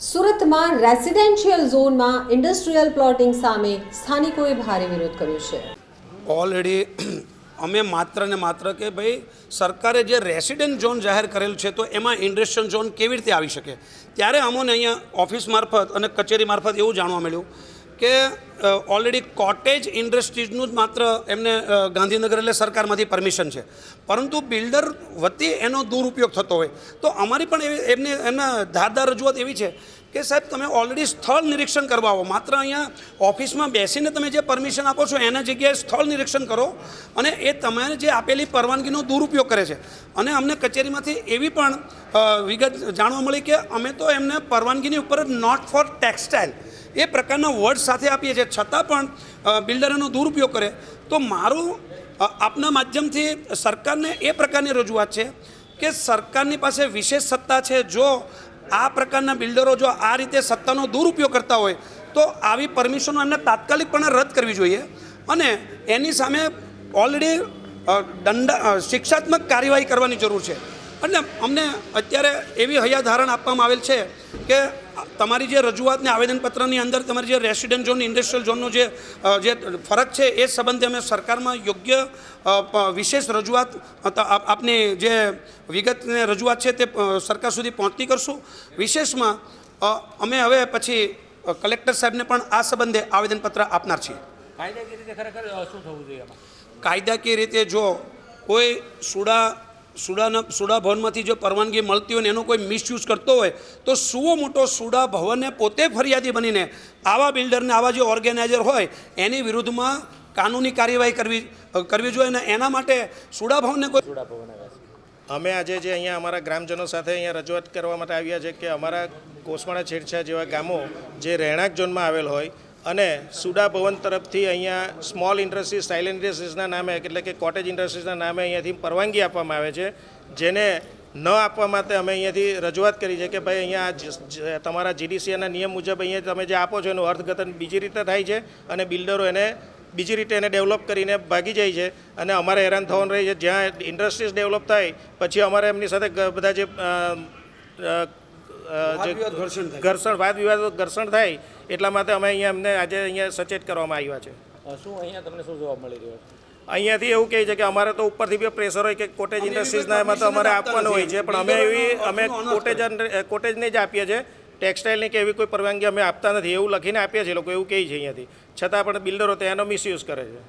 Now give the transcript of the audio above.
સુરતમાં રેસિડેન્શિયલ ઝોનમાં industrial plotting સામે સ્થાનિકોએ ભારે વિરોધ કર્યો છે. ઓલરેડી અમે માત્ર ને માત્ર કે ભાઈ સરકારે જે રેસિડેન્ટ ઝોન જાહેર કરેલ છે તો એમાં ઇન્ડસ્ટ્રીયલ ઝોન કેવી રીતે આવી શકે? ત્યારે અમોને અહીંયા ઓફિસ મારફત અને કચેરી મારફત એવું જાણવા મળ્યું કે ઓલરેડી કોટેજ ઇન્ડસ્ટ્રીઝનું જ માત્ર એમને ગાંધીનગર એટલે સરકારમાંથી પરમિશન છે. પરંતુ બિલ્ડર વતી એનો દુરુપયોગ થતો હોય. તો અમારી પણ એમને, એમના ધારદાર રજૂઆત એવી છે કે સાહેબ, તમે ઓલરેડી સ્થળ નિરીક્ષણ કરવા આવો માત્ર અહીંયા ઓફિસમાં બેસીને તમે જે પરમિશન આપો છો, એના જગ્યાએ સ્થળ નિરીક્ષણ કરો અને એ તમારે જે આપેલી પરવાનગીનો દુરુપયોગ કરે છે. અને અમને કચેરીમાંથી એવી પણ વિગત જાણવા મળી કે અમે તો એમને પરવાનગીની ઉપર નોટ ફોર ટેક્સટાઇલ એ પ્રકારના વર્ડ સાથે આપીએ છીએ. છતાં પણ બિલ્ડરોનો દુરુપયોગ કરે. તો મારું આપના માધ્યમથી સરકારને એ પ્રકારની રજૂઆત છે કે સરકારની પાસે વિશેષ સત્તા છે. જો આ પ્રકારના બિલ્ડરો જો આ રીતે સત્તાનો દુરુપયોગ કરતા હોય, તો આવી પરમિશનો એમને તાત્કાલિકપણે રદ કરવી જોઈએ અને એની સામે ઓલરેડી દંડ શિક્ષાત્મક કાર્યવાહી કરવાની જરૂર છે. એટલે અમને અત્યારે એવી હૈયાધારણ આપવામાં આવેલ છે કે તમારી જે રજૂઆતને આવેદનપત્રની અંદર તમારી જે રેસિડેન્ટ ઝોન ઇન્ડસ્ટ્રીયલ ઝોનનો જે જે ફરક છે એ સંબંધે અમે સરકારમાં યોગ્ય વિશેષ રજૂઆત આપની જે વિગતને રજૂઆત છે તે સરકાર સુધી પહોંચતી કરશું. વિશેષમાં અમે હવે પછી કલેક્ટર સાહેબને પણ આ સંબંધે આવેદનપત્ર આપનાર છીએ. કાયદાકીય રીતે ખરેખર શું થવું જોઈએ કાયદાકીય રીતે જો કોઈ સુડા સુડાના સુડા ભવનમાંથી જો પરવાનગી મળતી હોય ને એનો કોઈ મિસયુઝ કરતો હોય, તો સુવો મોટો સુડા ભવનને પોતે ફરિયાદી બનીને આવા બિલ્ડરને, આવા જે ઓર્ગેનાઇઝર હોય, એની વિરુદ્ધમાં કાનૂની કાર્યવાહી કરવી કરવી જોઈએ અને એના માટે સુડા ભવનને કોઈ સુડા ભવન અમે આજે જે અહીંયા અમારા ગ્રામજનો સાથે અહીંયા રજૂઆત કરવા માટે આવ્યા છે કે અમારા કોસમાળા છેડછા જેવા ગામો જે રહેણાંક ઝોનમાં આવેલ હોય અને સુડા ભવન તરફથી અહીંયા સ્મોલ ઇન્ડસ્ટ્રીઝ સાઇલેન્ટ ઇન્ડસ્ટ્રીઝના નામે એટલે કે કોટેજ ઇન્ડસ્ટ્રીઝના નામે અહીંયાથી પરવાનગી આપવામાં આવે છે, જેને ન આપવા માટે અમે અહીંયાથી રજૂઆત કરી છે કે ભાઈ અહીંયા તમારા જીડીસીએના નિયમ મુજબ અહીંયા તમે જે આપો છો એનું અર્થઘટન બીજી રીતે થાય છે અને બિલ્ડરો એને બીજી રીતે એને ડેવલપ કરીને ભાગી જાય છે અને અમારે હેરાન થવાનું રહે છે. જ્યાં ઇન્ડસ્ટ્રીઝ ડેવલપ થાય, પછી અમારે એમની સાથે બધા જે જે ઘર્ષણ વાદ વિવાદ ઘર્ષણ થાય એટલા માટે અમે અહીંયા અમને આજે અહીંયા સચેત કરવામાં આવ્યા છે. શું અહીંયા તમને શું જવાબ મળી રહ્યો અહીંયાથી એવું કહે છે કે અમારે તો ઉપરથી બી પ્રેશર હોય કે કોટેજ ઇન્ડસ્ટ્રીઝના એમાં તો અમારે આપવાનું હોય છે પણ અમે એવી અમે કોટેજ કોટેજને જ આપીએ છીએ. ટેક્સટાઇલની કે એવી કોઈ પરવાનગી અમે આપતા નથી એવું લખીને આપીએ છીએ લોકો એવું કહે છે અહીંયાથી. છતાં પણ બિલ્ડરો તેનો મિસયુઝ કરે છે.